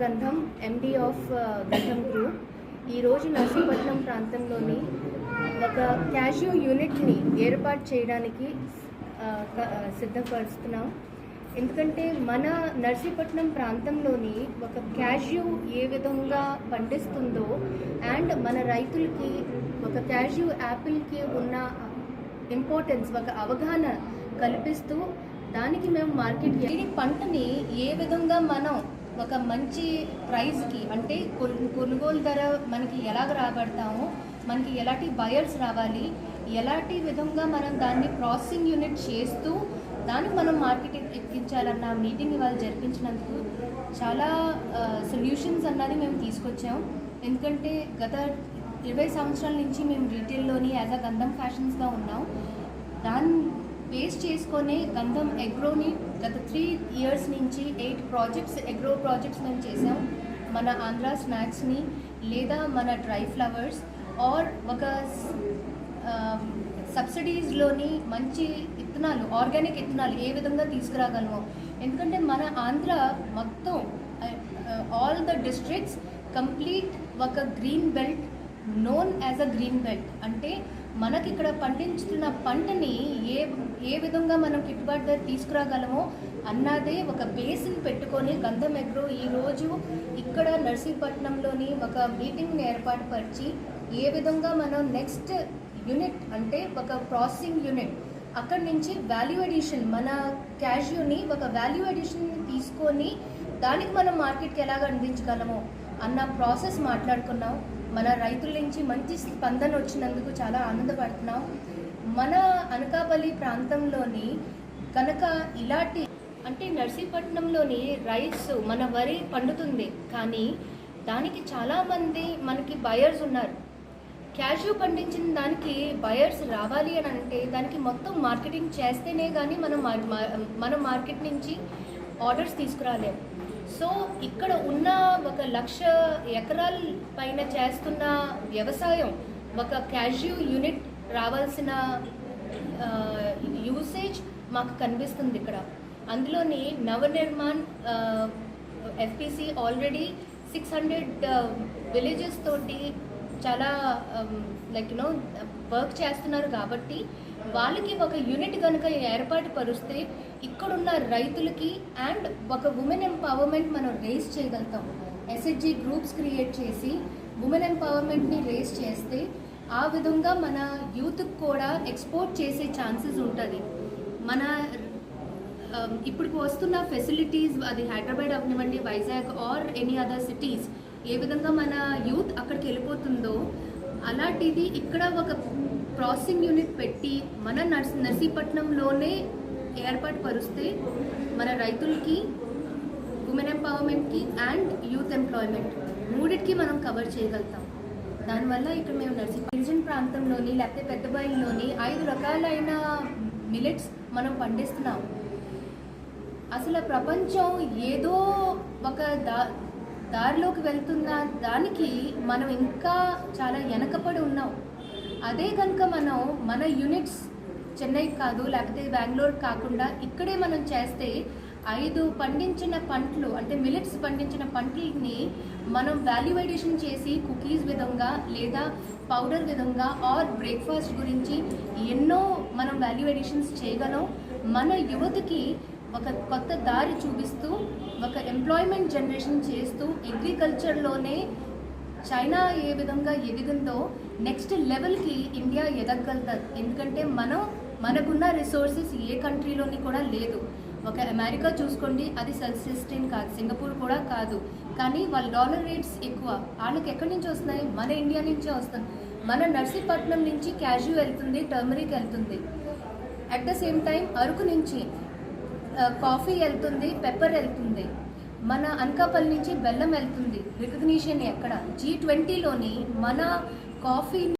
గంధం MD of గంధం group ఈరోజు నర్సీపట్నం ప్రాంతంలోని ఒక క్యాషియో యూనిట్ని ఏర్పాటు చేయడానికి సిద్ధపరుస్తున్నాం. ఎందుకంటే మన నర్సీపట్నం ప్రాంతంలోని ఒక క్యాష్యూ ఏ విధంగా పండిస్తుందో అండ్ మన రైతులకి ఒక క్యాష్యూ యాపిల్కి ఉన్న ఇంపార్టెన్స్ ఒక అవగాహన కల్పిస్తూ దానికి మేము మార్కెట్ ఈ పంటని ఏ విధంగా మనం ఒక మంచి ప్రైస్కి అంటే కొనుగోలు ధర మనకి ఎలాగ రాబడతామో మనకి ఎలాంటి బయర్స్ రావాలి ఎలాంటి విధంగా మనం దాన్ని ప్రాసెసింగ్ యూనిట్ చేస్తూ దానికి మనం మార్కెటింగ్ ఎక్కించాలన్న మీటింగ్ ఇవాళ జరిపించినందుకు చాలా సొల్యూషన్స్ అన్నది మేము తీసుకొచ్చాం. ఎందుకంటే గత ఇరవై సంవత్సరాల నుంచి మేము రీటైల్లోని యాజ్ అ గంధం ఫ్యాషన్స్గా ఉన్నాం. దాని బేస్ చేసుకునే గంధం ఎగ్రోని గత త్రీ ఇయర్స్ నుంచి ఎయిట్ ప్రాజెక్ట్స్ ఎగ్రో ప్రాజెక్ట్స్ మేము చేసాం మన ఆంధ్ర స్నాక్స్ని లేదా మన డ్రై ఫ్లవర్స్ ఆర్ ఒక సబ్సిడీస్లోని మంచి ఇత్తనాలు ఆర్గానిక్ ఇత్తనాలు ఏ విధంగా తీసుకురాగలము. ఎందుకంటే మన ఆంధ్ర మొత్తం ఆల్ ద డిస్ట్రిక్ట్స్ కంప్లీట్ ఒక green belt known as a green belt అంటే మనకి ఇక్కడ పండించుతున్న పంటని ఏ ఏ విధంగా మనం గిట్టుబాటు ధర తీసుకురాగలమో అన్నదే ఒక బేస్ని పెట్టుకొని గంధం ఎగ్రో. ఈరోజు ఇక్కడ నర్సీపట్నంలోని ఒక మీటింగ్ని ఏర్పాటు పరిచి ఏ విధంగా మనం నెక్స్ట్ యూనిట్ అంటే ఒక ప్రాసెసింగ్ యూనిట్ అక్కడి నుంచి వాల్యూ ఎడిషన్ మన క్యాష్యూని ఒక వాల్యూ ఎడిషన్ తీసుకొని దానికి మనం మార్కెట్కి ఎలాగ అందించగలమో అన్న ప్రాసెస్ మాట్లాడుకున్నాం. మన రైతుల నుంచి మంచి స్పందన వచ్చినందుకు చాలా ఆనందపడుతున్నాం. మన అనకాపల్లి ప్రాంతంలోని కనుక ఇలాంటి అంటే నర్సీపట్నంలోని రైస్ మన వరి పండుతుంది. కానీ దానికి చాలామంది మనకి బయర్స్ ఉన్నారు. క్యాష్యూ పండించిన దానికి బయర్స్ రావాలి అని అంటే దానికి మొత్తం మార్కెటింగ్ చేస్తేనే కానీ మనం మన మా- మార్కెట్ నుంచి ఆర్డర్స్ తీసుకురాలేము సో ఇక్కడ ఉన్న ఒక లక్ష ఎకరాల పైన చేస్తున్న వ్యవసాయం ఒక క్యాష్యూ యూనిట్ రావాల్సిన యూసేజ్ మాకు కనిపిస్తుంది ఇక్కడ. అందులోని Navnirman FPC already six hundred villages తోటి చాలా లైక్ యునో వర్క్ చేస్తున్నారు కాబట్టి వాళ్ళకి ఒక యూనిట్ కనుక ఏర్పాటు పరుస్తే ఇక్కడున్న రైతులకి అండ్ ఒక ఉమెన్ ఎంపవర్మెంట్ మనం రేస్ చేయగలుగుతాం. ఎస్హెచ్జి గ్రూప్స్ క్రియేట్ చేసి ఉమెన్ ఎంపవర్మెంట్ని రేస్ చేస్తే ఆ విధంగా మన యూత్కి కూడా ఎక్స్పోర్ట్ చేసే ఛాన్సెస్ ఉంటుంది. మన Um, ఇప్పుడు వస్తున్న ఫెసిలిటీస్ అది హైదరాబాద్ అవనివ్వండి Vizag or any other cities ఏ విధంగా మన యూత్ అక్కడికి వెళ్ళిపోతుందో అలాంటిది ఇక్కడ ఒక ప్రాసెసింగ్ యూనిట్ పెట్టి మన నర్స్ నర్సీపట్నంలోనే ఏర్పాటు పరుస్తే మన రైతులకి ఉమెన్ ఎంపవర్మెంట్కి అండ్ యూత్ ఎంప్లాయ్మెంట్ మూడిటికి మనం కవర్ చేయగలుగుతాం. దానివల్ల ఇక్కడ మేము నర్సీ గిరిజన్ ప్రాంతంలోని లేకపోతే పెద్దబాయిల్లోని ఐదు రకాలైన మిలెట్స్ మనం పండిస్తున్నాం. అసలు ప్రపంచం ఏదో ఒక దా దారిలోకి వెళ్తున్న దానికి మనం ఇంకా చాలా వెనకపడి ఉన్నాం. అదే కనుక మనం మన యూనిట్స్ చెన్నై కాదు లేకపోతే బెంగళూరు కాకుండా ఇక్కడే మనం చేస్తే ఐదు పండించిన పంటలు అంటే మిలెట్స్ పండించిన పంటల్ని మనం వాల్యూ చేసి కుకీస్ విధంగా లేదా పౌడర్ విధంగా ఆర్ బ్రేక్ఫాస్ట్ గురించి ఎన్నో మనం వాల్యూ చేయగలం. మన యువతకి ఒక కొత్త దారి చూపిస్తూ ఒక ఎంప్లాయ్మెంట్ జనరేషన్ చేస్తూ అగ్రికల్చర్లోనే చైనా ఏ విధంగా ఎదిగిందో నెక్స్ట్ లెవెల్కి ఇండియా ఎదగలుగుతుంది. ఎందుకంటే మనం మనకున్న రిసోర్సెస్ ఏ కంట్రీలోని కూడా లేదు. ఒక అమెరికా చూసుకోండి అది సెల్ఫ్ సస్టైన్ కాదు సింగపూర్ కూడా కాదు. కానీ వాళ్ళ డాలర్ రేట్స్ ఎక్కువ. వాళ్ళకి ఎక్కడి నుంచి వస్తున్నాయి? మన ఇండియా నుంచే వస్తుంది. మన నర్సీపట్నం నుంచి క్యాజు వెళ్తుంది టర్మరిక్ వెళ్తుంది. At the same time Araku నుంచి కాఫీ వెళ్తుంది పెప్పర్ వెళ్తుంది. మన అనకాపల్లి నుంచి బెల్లం వెళ్తుంది. రికగ్నిషన్ ఎక్కడ? జీ ట్వంటీలోని మన కాఫీ